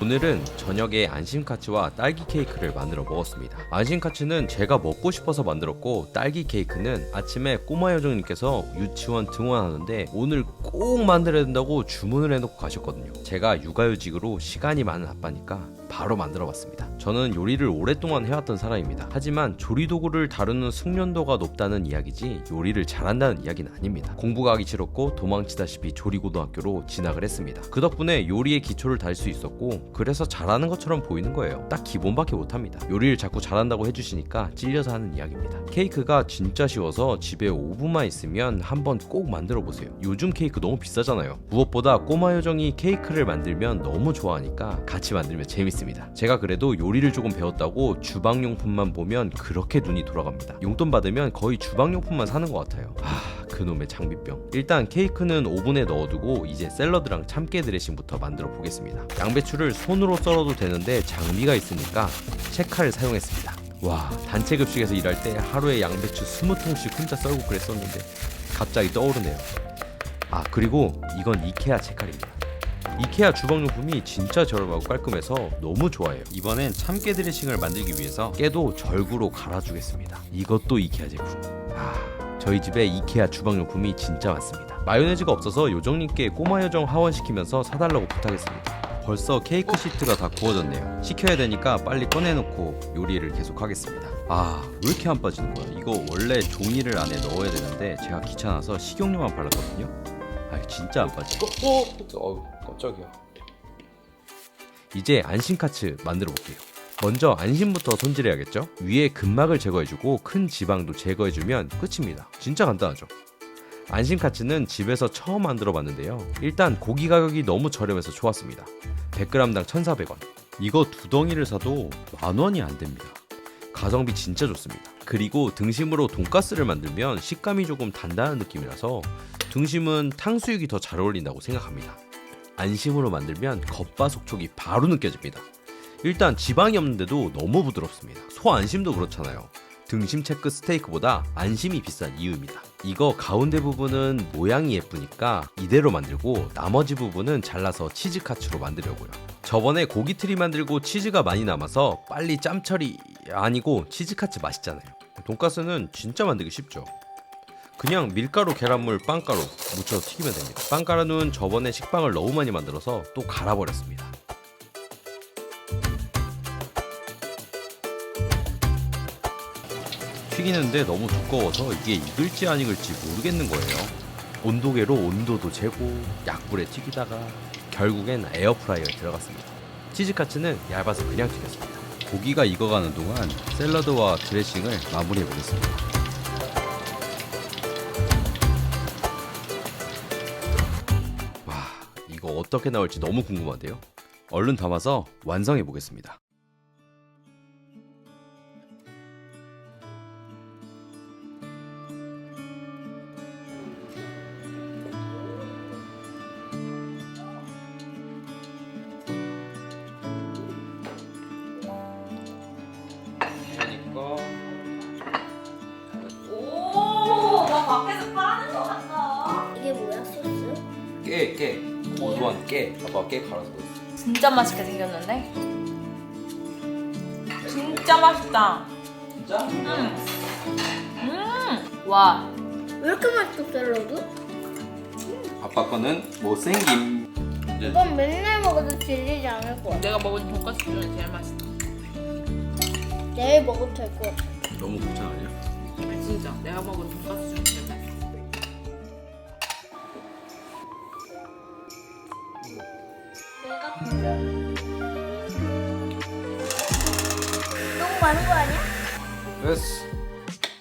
오늘은 저녁에 안심카츠와 딸기 케이크를 만들어 먹었습니다. 안심카츠는 제가 먹고 싶어서 만들었고 딸기 케이크는 아침에 꼬마 요정님께서 유치원 등원하는데 오늘 꼭 만들어야 된다고 주문을 해놓고 가셨거든요. 제가 육아휴직으로 시간이 많은 아빠니까 바로 만들어 봤습니다. 저는 요리를 오랫동안 해왔던 사람입니다. 하지만 조리도구를 다루는 숙련도가 높다는 이야기지 요리를 잘한다는 이야기는 아닙니다. 공부가 하기 싫었고 도망치다시피 조리고등학교로 진학을 했습니다. 그 덕분에 요리의 기초를 달 수 있었고 그래서 잘하는 것처럼 보이는 거예요. 딱 기본밖에 못합니다. 요리를 자꾸 잘한다고 해주시니까 찔려서 하는 이야기입니다. 케이크가 진짜 쉬워서 집에 5분만 있으면 한번 꼭 만들어 보세요. 요즘 케이크 너무 비싸잖아요. 무엇보다 꼬마 요정이 케이크를 만들면 너무 좋아하니까 같이 만들면 재밌 습니다. 제가 그래도 요리를 조금 배웠다고 주방용품만 보면 그렇게 눈이 돌아갑니다. 용돈 받으면 거의 주방용품만 사는 것 같아요. 아, 그놈의 장비병. 일단 케이크는 오븐에 넣어두고 이제 샐러드랑 참깨 드레싱부터 만들어 보겠습니다. 양배추를 손으로 썰어도 되는데 장비가 있으니까 채칼을 사용했습니다. 와, 단체 급식에서 일할 때 하루에 양배추 20통씩 혼자 썰고 그랬었는데 갑자기 떠오르네요. 아, 그리고 이건 이케아 채칼입니다. 이케아 주방용품이 진짜 저렴하고 깔끔해서 너무 좋아해요. 이번엔 참깨 드레싱을 만들기 위해서 깨도 절구로 갈아주겠습니다. 이것도 이케아 제품. 아, 저희 집에 이케아 주방용품이 진짜 많습니다. 마요네즈가 없어서 요정님께 꼬마 요정 하원시키면서 사달라고 부탁했습니다. 벌써 케이크 시트가 다 구워졌네요. 식혀야 되니까 빨리 꺼내놓고 요리를 계속하겠습니다. 아, 왜 이렇게 안 빠지는 거야? 이거 원래 종이를 안에 넣어야 되는데 제가 귀찮아서 식용유만 발랐거든요. 아, 진짜 안 빠져. 어, 어, 깜짝이야. 이제 안심카츠 만들어 볼게요. 먼저 안심부터 손질해야겠죠? 위에 근막을 제거해주고 큰 지방도 제거해주면 끝입니다. 진짜 간단하죠? 안심카츠는 집에서 처음 만들어 봤는데요. 일단 고기 가격이 너무 저렴해서 좋았습니다. 100g당 1,400원. 이거 두 덩이를 사도 만 원이 안 됩니다. 가성비 진짜 좋습니다. 그리고 등심으로 돈가스를 만들면 식감이 조금 단단한 느낌이라서 등심은 탕수육이 더 잘 어울린다고 생각합니다. 안심으로 만들면 겉바속촉이 바로 느껴집니다. 일단 지방이 없는데도 너무 부드럽습니다. 소 안심도 그렇잖아요. 등심 체크 스테이크보다 안심이 비싼 이유입니다. 이거 가운데 부분은 모양이 예쁘니까 이대로 만들고 나머지 부분은 잘라서 치즈 카츠로 만들려고요. 저번에 고기 트리 만들고 치즈가 많이 남아서 빨리 짬 처리 아니고 치즈 카츠 맛있잖아요. 돈가스는 진짜 만들기 쉽죠. 그냥 밀가루, 계란물, 빵가루 묻혀서 튀기면 됩니다. 빵가루는 저번에 식빵을 너무 많이 만들어서 또 갈아버렸습니다. 튀기는데 너무 두꺼워서 이게 익을지 안 익을지 모르겠는 거예요. 온도계로 온도도 재고 약불에 튀기다가 결국엔 에어프라이어에 들어갔습니다. 치즈카츠는 얇아서 그냥 튀겼습니다. 고기가 익어가는 동안 샐러드와 드레싱을 마무리해 보겠습니다. 이거 어떻게 나올지 너무 궁금한데요. 얼른 담아서 완성해 보겠습니다. 깨. 고소한 깨. 아빠 깨 갈아서 넣었어. 진짜 맛있게 생겼는데? 진짜 맛있다. 진짜? 음. 음. 와. 왜 이렇게 맛있어 샐러드? 아빠 거는 못생김. 이제 이건 맨날 먹어도 질리지 않을 것 같아 내가 먹은 돈가스 중에 제일 맛있다. 내일 먹어도 될 것 같아 너무 곱창 아니야? 아, 진짜 내가 먹은 돈가스 중에 제일 맛있어. 너무 많은 거 아니야? 됐어.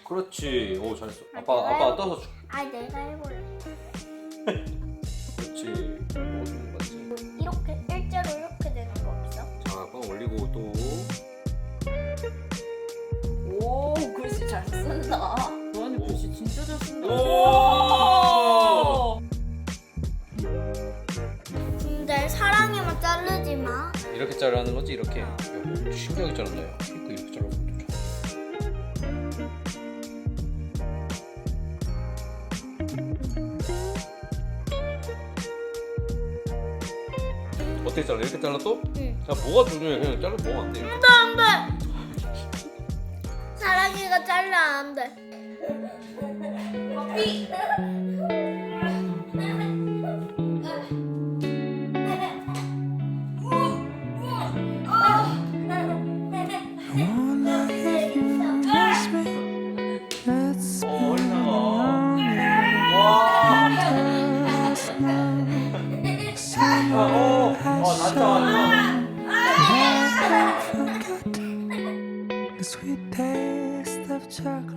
그렇지. 오 잘했어. 아빠 아빠 떠서 줄. 아 내가 해볼래 그렇지. 오 좋은 거 같지. 이렇게 일자로 이렇게 되는 거 없어? 자 아빠 올리고 또. 오, 글씨 잘 쓴다. 너한테 글씨 진짜 잘 쓴다. 오! 이렇게 자르는 거지 이렇게. 야, 신기하게. 야. 이거 이렇게. 어때? 어떻게 잘라? 이렇게 잘라 또? 응. 야 뭐가 중요해? 그냥 잘라 먹으면 안 돼. 안돼. 사랑이가 잘라 안 돼. 커피. Sweet taste of chocolate